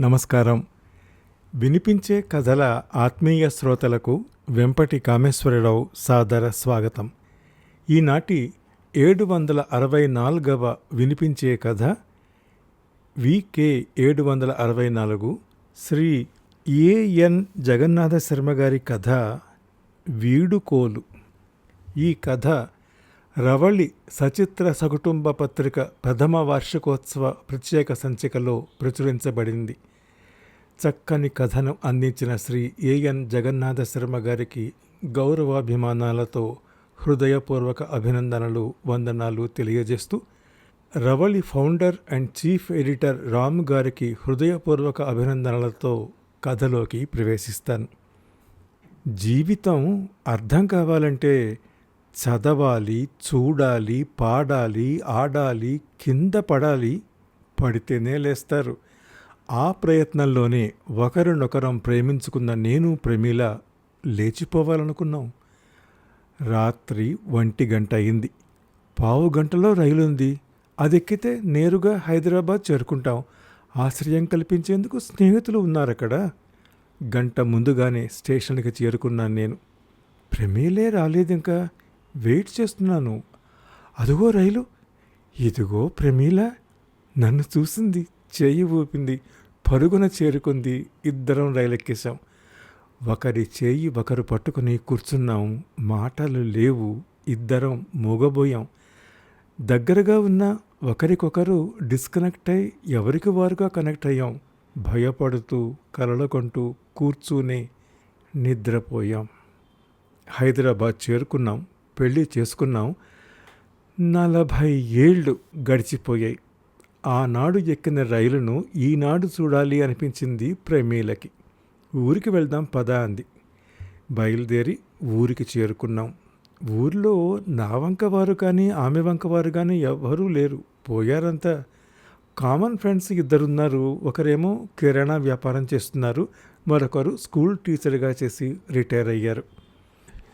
నమస్కారం. వినిపించే కథల ఆత్మీయ శ్రోతలకు వెంపటి కామేశ్వరరావు సాదర స్వాగతం. ఈనాటి ఏడు వందల అరవై నాలుగవ వినిపించే కథ వికే ఏడు వందల అరవై నాలుగు శ్రీ ఏఎన్ జగన్నాథ శర్మ గారి కథ వీడుకోలు. ఈ కథ రవళి సచిత్ర సకుటుంబ పత్రిక ప్రథమ వార్షికోత్సవ ప్రత్యేక సంచికలో ప్రచురించబడింది. చక్కని కథను అందించిన శ్రీ ఏఎన్ జగన్నాథ శర్మ గారికి గౌరవాభిమానాలతో హృదయపూర్వక అభినందనలు వందనాలు తెలియజేస్తూ Ravali founder and chief editor Ram గారికి హృదయపూర్వక అభినందనలతో కథలోకి ప్రవేశిస్తాను. జీవితం అర్థం కావాలంటే చదవాలి చూడాలి పాడాలి ఆడాలి కింద పడాలి పడితేనే లేస్తారు. ఆ ప్రయత్నంలోనే ఒకరినొకరం ప్రేమించుకున్న నేను ప్రమీల లేచిపోవాలనుకున్నాం. రాత్రి ఒంటి గంట అయింది. పావు గంటలో రైలు ఉంది. అది ఎక్కితే నేరుగా హైదరాబాద్ చేరుకుంటాం. ఆశ్రయం కల్పించేందుకు స్నేహితులు ఉన్నారక్కడ. గంట ముందుగానే స్టేషన్కి చేరుకున్నాను నేను. ప్రమీలే రాలేదు ఇంకా వెయిట్ చేస్తున్నాను. అదిగో రైలు. ఇదిగో ప్రమీల. నన్ను చూసింది చేయి ఊపింది పరుగున చేరుకుంది ఇద్దరం రైలు ఎక్కేశాం ఒకరి చేయి ఒకరు పట్టుకుని కూర్చున్నాం. మాటలు లేవు. ఇద్దరం మూగబోయాం. దగ్గరగా ఉన్న ఒకరికొకరు డిస్కనెక్ట్ అయి ఎవరికి వారుగా కనెక్ట్ అయ్యాం భయపడుతూ కలలకొంటూ కూర్చునే నిద్రపోయాం. హైదరాబాద్ చేరుకున్నాం. పెళ్ళి చేసుకున్నాం. నలభై ఏళ్ళు గడిచిపోయాయి. ఆనాడు ఎక్కిన రైలును ఈనాడు చూడాలి అనిపించింది ప్రమీలకి. ఊరికి వెళ్దాం పదా అంది. బయలుదేరి ఊరికి చేరుకున్నాం. ఊర్లో నా వంక వారు కానీ ఆమె వంక వారు కానీ ఎవరూ లేరు. పోయారంతా. కామన్ ఫ్రెండ్స్ ఇద్దరున్నారు. ఒకరేమో కిరాణా వ్యాపారం చేస్తున్నారు. మరొకరు స్కూల్ టీచర్గా చేసి రిటైర్ అయ్యారు.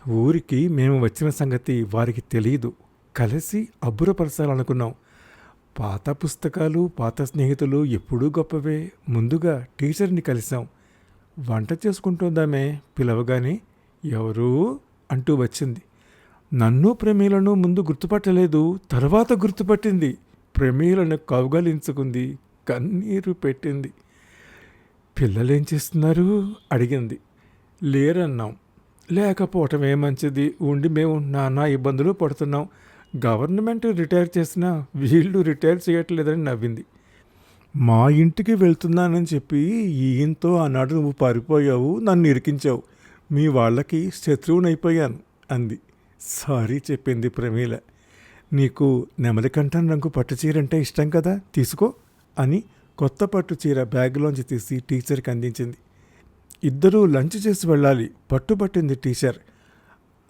ఊరికి మేము వచ్చిన సంగతి వారికి తెలియదు కలిసి అబ్బురపరచాలనుకున్నాం. పాత పుస్తకాలు పాత స్నేహితులు ఎప్పుడూ గొప్పవే. ముందుగా టీచర్ని కలిసాం వంట చేసుకుంటుందామే పిలవగానే ఎవరు అంటూ వచ్చింది. నన్ను ప్రమీలను ముందు గుర్తుపట్టలేదు తర్వాత గుర్తుపట్టింది. ప్రమీలను కౌగలించుకుంది కన్నీరు పెట్టింది. పిల్లలేం చేస్తున్నారు? అడిగింది. లేరన్నాం. లేకపోవటమే మంచిది? ఉండి మేము నానా ఇబ్బందులు పడుతున్నాం. గవర్నమెంట్ రిటైర్ చేసినా వీళ్ళు రిటైర్ చేయట్లేదని నవ్వింది. మా ఇంటికి వెళ్తున్నానని చెప్పి ఈయంతో ఆనాడు నువ్వు పారిపోయావు నన్ను ఇరికించావు. మీ వాళ్ళకి శత్రువునైపోయాను అంది. సారీ చెప్పింది ప్రమీల. నీకు నెమలికంఠం రంగు పట్టు చీర అంటే ఇష్టం కదా తీసుకో అని కొత్త పట్టు చీర బ్యాగ్లోంచి తీసి టీచర్కి అందించింది. ఇద్దరూ లంచ్ చేసి వెళ్ళాలి. పట్టుబట్టింది టీచర్.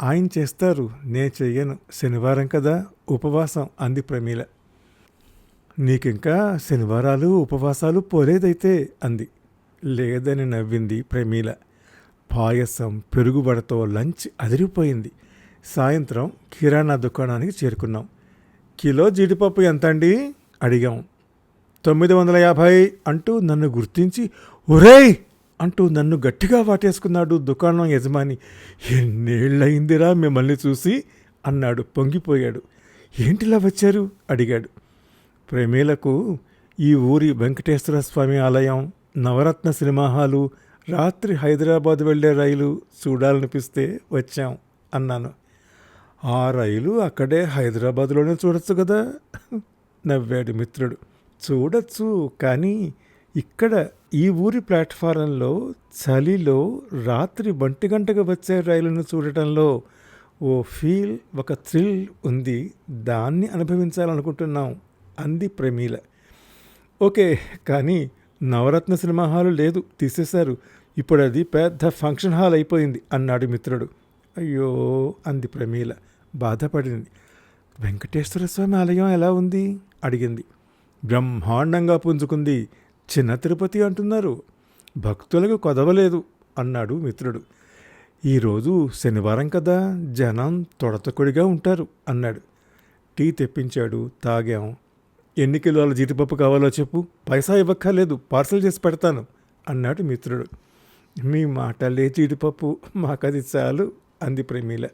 ఆయన చేస్తారు నే చెయ్యను. శనివారం కదా ఉపవాసం అంది ప్రమీల. నీకింకా శనివారాలు ఉపవాసాలు పోలేదైతే అంది. లేదని నవ్వింది ప్రమీల. పాయసం పెరుగుబడతో లంచ్ అదిరిపోయింది. సాయంత్రం కిరాణా దుకాణానికి చేరుకున్నాం. కిలో జీడిపప్పు ఎంత అండి అడిగాం. తొమ్మిది వందల యాభై అంటూ నన్ను గుర్తించి ఒరేయ్! అంటూ నన్ను గట్టిగా వాటేసుకున్నాడు దుకాణం యజమాని. ఎన్నేళ్ళయిందిరా మిమ్మల్ని చూసి? అన్నాడు పొంగిపోయాడు. ఏంటిలా వచ్చారు? అడిగాడు. ప్రమేలకు ఈ ఊరి వెంకటేశ్వర స్వామి ఆలయం నవరత్న సినిమా హాలు రాత్రి హైదరాబాద్ వెళ్ళే రైలు చూడాలనిపిస్తే వచ్చాం అన్నాను. ఆ రైలు అక్కడే హైదరాబాద్లోనే చూడొచ్చు కదా? నవ్వాడు మిత్రుడు. చూడొచ్చు కానీ ఇక్కడ ఈ ఊరి ప్లాట్ఫారంలో చలిలో రాత్రి ఒంటి గంటకు వచ్చే రైలును చూడటంలో ఓ ఫీల్ ఒక థ్రిల్ ఉంది. దాన్ని అనుభవించాలనుకుంటున్నాం అంది ప్రమీల. ఓకే కానీ నవరత్న సినిమా హాలు లేదు తీసేశారు. ఇప్పుడు అది పెద్ద ఫంక్షన్ హాల్ అయిపోయింది అన్నాడు మిత్రుడు. అయ్యో అంది ప్రమీల. బాధపడింది. వెంకటేశ్వర స్వామి ఆలయం ఎలా ఉంది? అడిగింది. బ్రహ్మాండంగా పుంజుకుంది. చిన్న తిరుపతి అంటున్నారు. భక్తులకు కొదవలేదు అన్నాడు మిత్రుడు. ఈరోజు శనివారం కదా జనం తొడతకొడిగా ఉంటారు అన్నాడు. టీ తెప్పించాడు తాగాం. ఎన్ని కిలోల జీడిపప్పు కావాలో చెప్పు పైసా ఇవ్వక్కర్లేదు పార్సల్ చేసి పెడతాను అన్నాడు మిత్రుడు. మీ మాటలే జీడిపప్పు మాకది చాలు అంది ప్రమీల.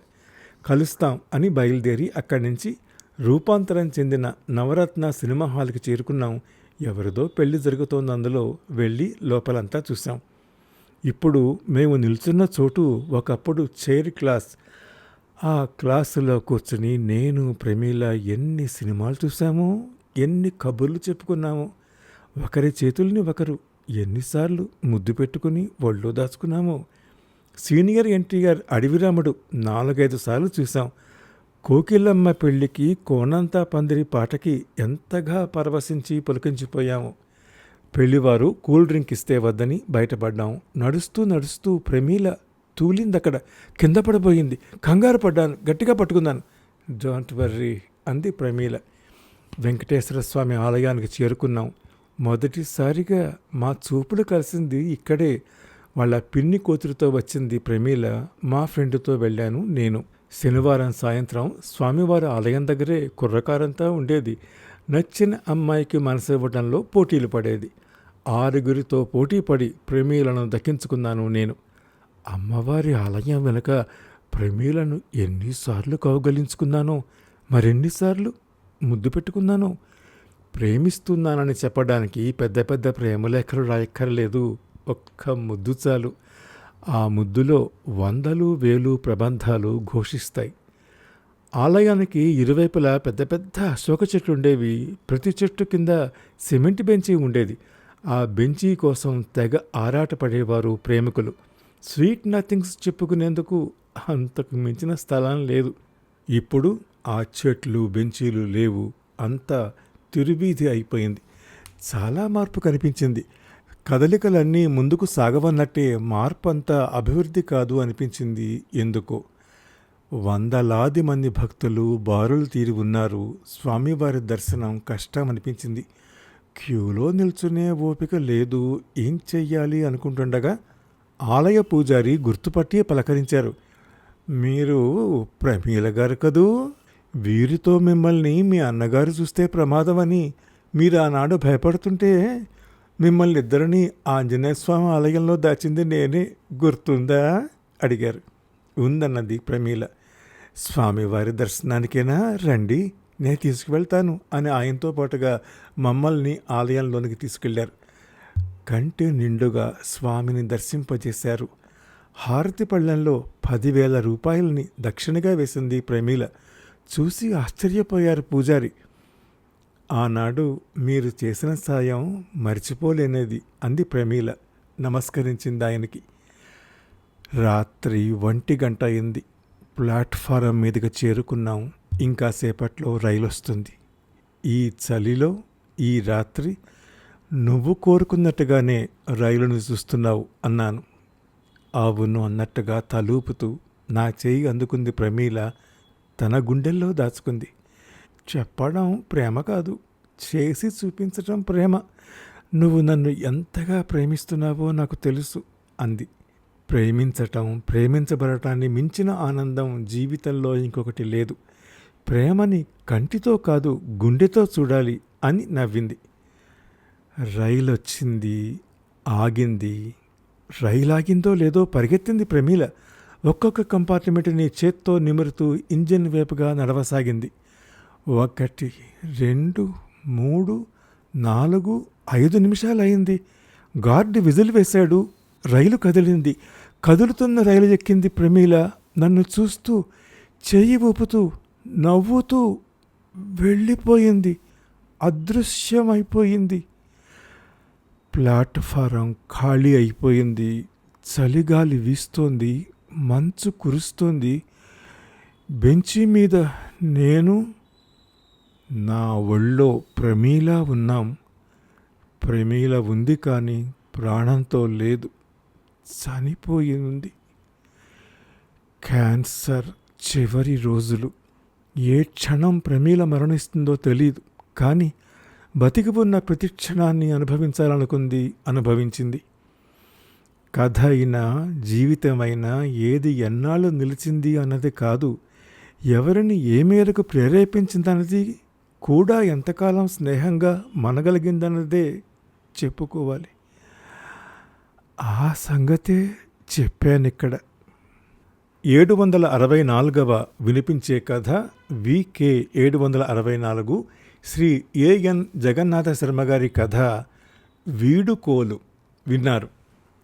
కలుస్తాం అని బయలుదేరి అక్కడి నుంచి రూపాంతరం చెందిన నవరత్న సినిమా హాల్కి చేరుకున్నాం. ఎవరిదో పెళ్ళి జరుగుతోంది అందులో వెళ్ళి లోపలంతా చూసాం ఇప్పుడు మేము నిల్చున్న చోటు ఒకప్పుడు చైర్ క్లాస్. ఆ క్లాసులో కూర్చుని నేను ప్రమీల ఎన్ని సినిమాలు చూసామో ఎన్ని కబుర్లు చెప్పుకున్నామో ఒకరి చేతుల్ని ఒకరు ఎన్నిసార్లు ముద్దు పెట్టుకుని ఒళ్ళో దాచుకున్నామో. సీనియర్ ఎన్టీఆర్ అడవిరాముడు నాలుగైదు సార్లు చూసాం కోకిలమ్మ పెళ్ళికి కోనంతా పందిరి పాటకి ఎంతగా పరవశించి పులకించిపోయాము. పెళ్ళివారు కూల్ డ్రింక్ ఇస్తే వద్దని బయటపడ్డాం. నడుస్తూ నడుస్తూ ప్రమీల తూలిందక్కడ కింద పడబోయింది కంగారు పడ్డాను గట్టిగా పట్టుకున్నాను. డోంట్ వర్రీ అంది ప్రమీల. వెంకటేశ్వర స్వామి ఆలయానికి చేరుకున్నాం. మొదటిసారిగా మా చూపులు కలిసింది ఇక్కడే. వాళ్ళ పిన్ని కూతురుతో వచ్చింది ప్రమీల. మా ఫ్రెండ్తో వెళ్ళాను నేను. శనివారం సాయంత్రం స్వామివారి ఆలయం దగ్గరే కుర్రకారంతా ఉండేది. నచ్చిన అమ్మాయికి మనసు ఇవ్వడంలో పోటీలు పడేది. ఆరుగురితో పోటీ పడి ప్రేమీలను దక్కించుకున్నాను నేను. అమ్మవారి ఆలయం వెనుక ప్రమీలను ఎన్నిసార్లు కౌగలించుకున్నానో మరెన్నిసార్లు ముద్దు పెట్టుకున్నానో? ప్రేమిస్తున్నానని చెప్పడానికి పెద్ద పెద్ద ప్రేమలేఖలు రాయక్కర్లేదు. ఒక్క ముద్దు చాలు. ఆ ముద్దులో వందలు వేలు ప్రబంధాలు ఘోషిస్తాయి. ఆలయానికి ఇరువైపులా పెద్ద పెద్ద అశోక చెట్లు ఉండేవి. ప్రతి చెట్టు కింద సిమెంట్ బెంచి ఉండేది. ఆ బెంచీ కోసం తెగ ఆరాటపడేవారు ప్రేమికులు. స్వీట్ నథింగ్స్ చెప్పుకునేందుకు అంతకు మించిన స్థలం లేదు. ఇప్పుడు ఆ చెట్లు బెంచీలు లేవు. అంతా తిరువీధి అయిపోయింది. చాలా మార్పు కనిపించింది. కదలికలన్నీ ముందుకు సాగవన్నట్టే మార్పు అంతా అభివృద్ధి కాదు అనిపించింది ఎందుకో. వందలాది మంది భక్తులు బారులు తీరి ఉన్నారు. స్వామివారి దర్శనం కష్టం అనిపించింది క్యూలో నిల్చునే ఓపిక లేదు. ఏం చెయ్యాలి అనుకుంటుండగా ఆలయ పూజారి గుర్తుపట్టి పలకరించారు. మీరు ప్రమీల గారు కదూ? వీరితో మిమ్మల్ని మీ అన్నగారు చూస్తే ప్రమాదమని మీరు ఆనాడు భయపడుతుంటే మిమ్మల్ని ఇద్దరిని ఆంజనేయస్వామి ఆలయంలో దాచింది నేనే గుర్తుందా? అడిగారు. ఉందన్నది ప్రమీల స్వామివారి దర్శనానికైనా? రండి నేను తీసుకువెళ్తాను అని ఆయనతో పాటుగా మమ్మల్ని ఆలయంలోనికి తీసుకెళ్ళారు. కంటి నిండుగా స్వామిని దర్శింపజేశారు. హారతి పళ్ళెంలో పదివేల రూపాయలని దక్షిణగా వేసింది ప్రమీల చూసి ఆశ్చర్యపోయారు పూజారి. ఆనాడు మీరు చేసిన సాయం మర్చిపోలేనిది అంది ప్రమీల నమస్కరించింది ఆయనకి రాత్రి ఒంటి గంట అయింది. ప్లాట్ఫారం మీదుగా చేరుకున్నాం. ఇంకా సేపట్లో రైలు వస్తుంది ఈ చలిలో ఈ రాత్రి నువ్వు కోరుకున్నట్టుగానే రైలును చూస్తున్నావు అన్నాను. అవును అన్నట్టుగా తలూపుతూ నా చేయి అందుకుంది ప్రమీల తన గుండెల్లో దాచుకుంది. చెప్పడం ప్రేమ కాదు. చేసి చూపించటం ప్రేమ. నువ్వు నన్ను ఎంతగా ప్రేమిస్తున్నావో నాకు తెలుసు అంది. ప్రేమించటం ప్రేమించబడటాన్ని మించిన ఆనందం జీవితంలో ఇంకొకటి లేదు. ప్రేమని కంటితో కాదు గుండెతో చూడాలి అని నవ్వింది. రైలు వచ్చింది ఆగింది. రైలు ఆగిందో లేదో పరిగెత్తింది ప్రమీల. ఒక్కొక్క కంపార్ట్మెంట్ని చేత్తో నిమురుతూ ఇంజిన్ వైపుగా నడవసాగింది. ఒకటి రెండు మూడు నాలుగు ఐదు నిమిషాలయింది. గార్డు విజిల్ వేశాడు. రైలు కదిలింది. కదులుతున్న రైలు ఎక్కింది ప్రమీల. నన్ను చూస్తూ చెయ్యి ఊపుతూ నవ్వుతూ వెళ్ళిపోయింది. అదృశ్యమైపోయింది. ప్లాట్ఫారం ఖాళీ అయిపోయింది. చలిగాలి వీస్తోంది. మంచు కురుస్తోంది. బెంచి మీద నేను నా ఒళ్ళో ప్రమీల ఉన్నాం. ప్రమీల ఉంది కానీ ప్రాణంతో లేదు. చనిపోయి ఉంది క్యాన్సర్ చివరి రోజులు. ఏ క్షణం ప్రమీల మరణిస్తుందో తెలియదు కానీ బతికి ఉన్న ప్రతి క్షణాన్ని అనుభవించాలనుకుంది అనుభవించింది. కథ అయినా జీవితమైనా ఏది ఎన్నాళ్ళు నిలిచింది అన్నది కాదు. ఎవరిని ఏ మేరకు ప్రేరేపించిందన్నది కూడా ఎంతకాలం స్నేహంగా మనగలిగిందన్నదే చెప్పుకోవాలి. ఆ సంగతే చెప్పాను ఇక్కడ ఏడు వందల అరవై నాలుగవ వినిపించే కథ వికే ఏడు వందల అరవై నాలుగు శ్రీ ఏఎన్ జగన్నాథ శర్మ గారి కథ వీడుకోలు విన్నారు.